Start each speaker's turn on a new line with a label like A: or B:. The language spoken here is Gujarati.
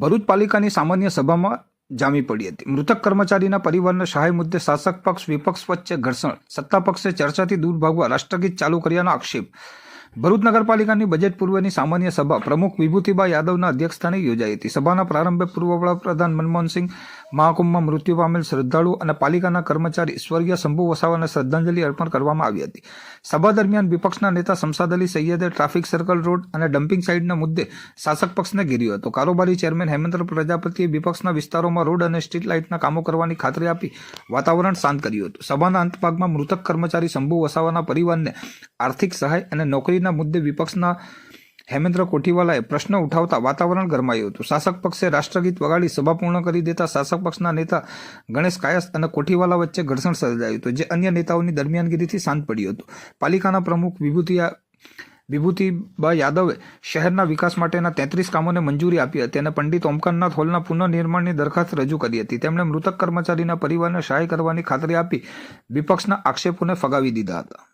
A: ભરૂચ પાલિકાની સામાન્ય સભામાં જામી પડી હતી. મૃતક કર્મચારીના પરિવારના સહાય મુદ્દે શાસક પક્ષ, વિપક્ષ વચ્ચે ઘર્ષણ, સત્તા પક્ષે ચર્ચાથી દૂર ભાગવા રાષ્ટ્રગીત ચાલુ કર્યાનો આક્ષેપ. ભરૂચ નગરપાલિકાની બજેટ પૂર્વની સામાન્ય સભા પ્રમુખ વિભૂતિબા યાદવના અધ્યક્ષસ્થાને યોજાઈ હતી. સભાના પ્રારંભે પૂર્વ વડાપ્રધાન મનમોહનસિંહ મહાકુંભમાં મૃત્યુ પામેલ શ્રદ્ધાળુ અને પાલિકાના કર્મચારી સ્વર્ગીય શંભુ વસાવાને શ્રદ્ધાંજલિ અર્પણ કરવામાં આવી હતી. સભા દરમિયાન વિપક્ષના નેતા શમસાદ અલી સૈયદે ટ્રાફિક સર્કલ રોડ અને ડમ્પિંગ સાઇડના મુદ્દે શાસક પક્ષને ઘેર્યો હતો. કારોબારી ચેરમેન હેમંત પ્રજાપતિએ વિપક્ષના વિસ્તારોમાં રોડ અને સ્ટ્રીટ લાઇટના કામો કરવાની ખાતરી આપી વાતાવરણ શાંત કર્યું હતું. સભાના અંતભાગમાં મૃતક કર્મચારી શંભુ વસાવાના પરિવારને આર્થિક સહાય અને નોકરીના મુદ્દે વિપક્ષના હેમેન્દ્ર કોઠીવાલાએ પ્રશ્ન ઉઠાવતા વાતાવરણ ગરમાયું હતું. શાસક પક્ષે રાષ્ટ્રગીત વગાડી સભા પૂર્ણ કરી દેતા શાસક પક્ષના નેતા ગણેશ કાયસ અને કોઠીવાલા વચ્ચે ઘર્ષણ સર્જાયું હતું, જે અન્ય નેતાઓની દરમિયાનગીરીથી શાંત પડ્યું હતું. પાલિકાના પ્રમુખ વિભૂતિયા, વિભૂતિબા યાદવે શહેરના વિકાસ માટેના તેત્રીસ કામોને મંજૂરી આપી હતી અને પંડિત ઓમકારનાથ હોલના પુનઃનિર્માણની દરખાસ્ત રજૂ કરી હતી. તેમણે મૃતક કર્મચારીના પરિવારને સહાય કરવાની ખાતરી આપી વિપક્ષના આક્ષેપોને ફગાવી દીધા હતા.